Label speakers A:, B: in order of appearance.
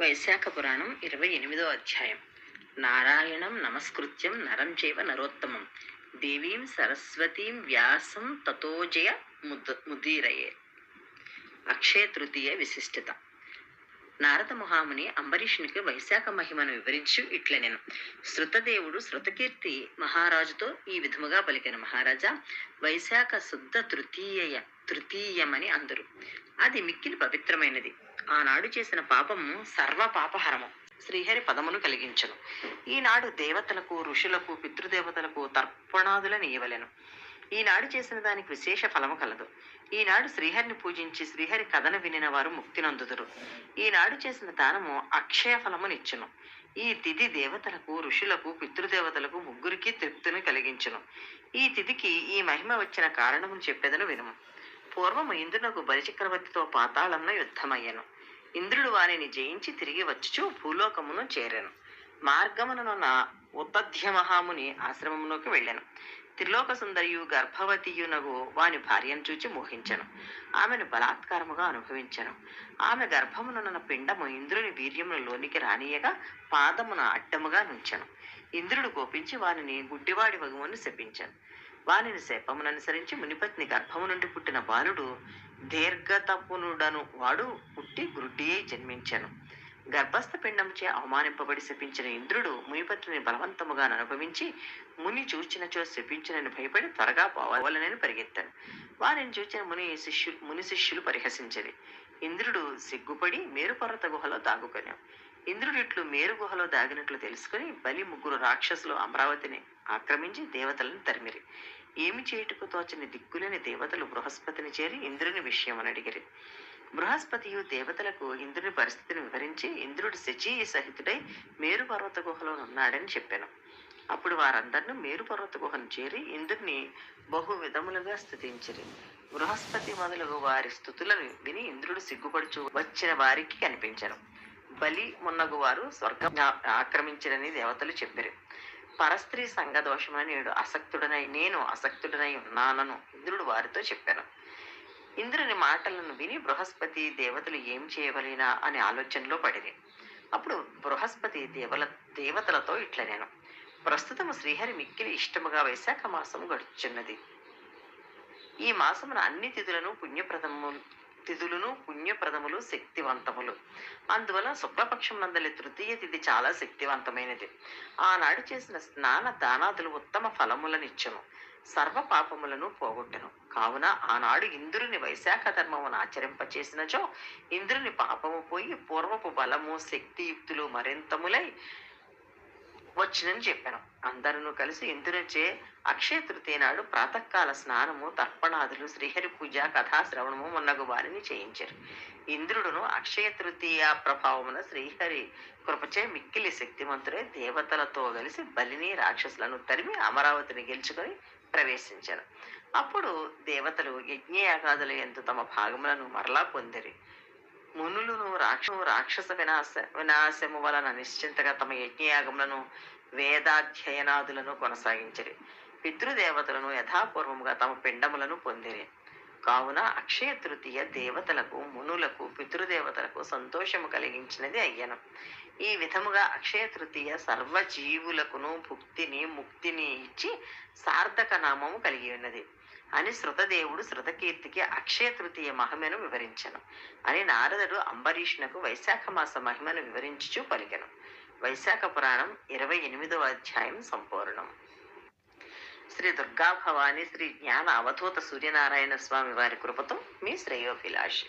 A: వైశాఖ పురాణం ఇరవై ఎనిమిదో అధ్యాయం. నారాయణం నమస్కృత్యం నరం చైవ నరోత్తమం. దేవీం సరస్వతీం వ్యాసం తతోజయ ముద్ద ముదీరయే. అక్షయ తృతీయ విశిష్టత. నారద మహాముని అంబరీషునికి వైశాఖ మహిమను వివరించు ఇట్లనెను. శృతదేవుడు శృతకీర్తి మహారాజుతో ఈ విధముగా పలికిన. మహారాజా వైశాఖ శుద్ధ తృతీయ తృతీయమని అందరు. అది మిక్కిలి పవిత్రమైనది. ఆనాడు చేసిన పాపము సర్వ పాపహరము శ్రీహరి పదమును కలిగించను. ఈనాడు దేవతలకు ఋషులకు పితృదేవతలకు తర్పణాదులను ఇవ్వలేను ఈనాడు చేసిన దానికి విశేష ఫలము కలదు. ఈనాడు శ్రీహరిని పూజించి శ్రీహరి కథను వినిన వారు ముక్తి నందుదురు. ఈనాడు చేసిన దానము అక్షయ ఫలమునిచ్చును ఈ తిథి దేవతలకు ఋషులకు పితృదేవతలకు ముగ్గురికి తృప్తిని కలిగించును. ఈ తిథికి ఈ మహిమ వచ్చిన కారణమును చెప్పేదను వినుము. పూర్వము ఇంద్రునకు బలిచక్రవర్తితో పాతాళంలో యుద్ధమయ్యను. ఇంద్రుడు వారిని జయించి తిరిగి వచ్చుచు భూలోకమును చేరాను. మార్గముననున్న ఉపధ్య మహాముని ఆశ్రమములోకి వెళ్ళాను. త్రిలోక సుందరియు గర్భవతియునగు వాని భార్యను చూచి మోహించను. ఆమెను బలాత్కారముగా అనుభవించను. ఆమె గర్భమునున్న పిండము ఇంద్రుని వీర్యమును లోనికి రానియగా పాదమున అడ్డముగా నుంచెను. ఇంద్రుడు కోపించి వానిని గుడ్డివాడి వగువని శపించాను. వానిని శాపముననుసరించి మునిపత్ని గర్భము నుండి పుట్టిన బాలుడు దీర్ఘతపునుడను వాడు పుట్టి గుడ్డి జన్మించాను. గర్భస్థ పిండంచే అవమానింపబడి శపించిన ఇంద్రుడు మునిపత్రిని బలవంతముగా అనుభవించి ముని చూచినచో శపించినని భయపడి త్వరగా పోవాలనని పరిగెత్తాను వారిని చూచిన ముని శిష్యు ముని శిష్యులు పరిహసించది ఇంద్రుడు సిగ్గుపడి మేరుపర్వత గుహలో దాగుకొనాం ఇంద్రుడు ఇట్లు మేరు గుహలో దాగినట్లు తెలుసుకుని బలి ముగ్గురు రాక్షసులు అమరావతిని ఆక్రమించి దేవతలను తరిమిరి. ఏమి చేయుటకు తోచని దిక్కులేని దేవతలు బృహస్పతిని చేరి ఇంద్రుని విషయమని అడిగిరి. బృహస్పతియు దేవతలకు ఇంద్రుని పరిస్థితిని వివరించి ఇంద్రుడు శచి సహితుడై మేరు పర్వత గుహలో ఉన్నాడని చెప్పాను. అప్పుడు వారందరిని మేరు పర్వత గుహను చేరి ఇంద్రుని బహు విధములుగా స్థుతించిరి. బృహస్పతి మొదలగు వారి స్థుతులను విని ఇంద్రుడు సిగ్గుపడుచు వచ్చిన వారికి కనిపించను. బలి మున్నగు వారు స్వర్గం ఆక్రమించిరని దేవతలు చెప్పారు. పరస్త్రీ సంఘ దోషమని నేడు అసక్తుడనై నేను అసక్తుడనై ఉన్నానను ఇంద్రుడు వారితో చెప్పాను. ఇంద్రుని మాటలను విని బృహస్పతి దేవతలు ఏం చేయవలేనా అనే ఆలోచనలో పడింది అప్పుడు బృహస్పతి దేవల దేవతలతో ఇట్ల నేను ప్రస్తుతం శ్రీహరి మిక్కిలి ఇష్టముగా వైశాఖ మాసం గడుచున్నది. ఈ మాసమున అన్ని తిథులను పుణ్యప్రదము తిథులను పుణ్యప్రదములు శక్తివంతములు. అందువల్ల శుక్లపక్షం నందలి తృతీయ తిథి చాలా శక్తివంతమైనది. ఆనాడు చేసిన స్నాన దానాదులు ఉత్తమ ఫలములనిచ్చును. సర్వ పాపములను పోగొట్టెను. కావున ఆనాడు ఇంద్రుని వైశాఖ ధర్మమును ఆచరింపచేసినచో ఇంద్రుని పాపము పోయి పూర్వపు బలము శక్తియుక్తులు మరింతములై వచ్చినని చెప్పాను. అందరూ కలిసి ఇంద్రునిచే అక్షయ తృతీయ నాడు ప్రాతకాల స్నానము తర్పణాదులు శ్రీహరి పూజ కథాశ్రవణము మొన్నగు వారిని చేయించారు. ఇంద్రుడును అక్షయ తృతీయ ప్రభావమున శ్రీహరి కృపచే మిక్కిలి శక్తిమంతుడే దేవతలతో కలిసి బలిని రాక్షసులను తరిమి అమరావతిని గెలుచుకొని ప్రవేశించారు అప్పుడు దేవతలు యజ్ఞయాగాదుల ఎందు తమ భాగములను మరలా పొందిరి. మునులను రాక్ష రాక్షస వినాశ వినాశము వలన నిశ్చింతగా తమ యజ్ఞయాగములను వేదాధ్యయనాదులను కొనసాగించరి. పితృదేవతలను యథాపూర్వముగా తమ పిండములను పొందిరి. కావున అక్షయ తృతీయ దేవతలకు మునులకు పితృదేవతలకు సంతోషము కలిగించినది అయ్యనం. ఈ విధముగా అక్షయ తృతీయ సర్వ జీవులకును భుక్తిని ముక్తిని ఇచ్చి సార్థక నామము కలిగి ఉన్నది. అని శృతదేవుడు శృతకీర్తికి అక్షయ తృతీయ మహిమను వివరించను. అని నారదుడు అంబరీషునకు వైశాఖ మాస మహిమను వివరించుచూ పలికెను. వైశాఖ పురాణం ఇరవై ఎనిమిదవ అధ్యాయం సంపూర్ణం. శ్రీ దుర్గా భవాని శ్రీ జ్ఞాన అవధూత సూర్యనారాయణ స్వామి వారి కృపతో మీ శ్రేయోభిలాషి.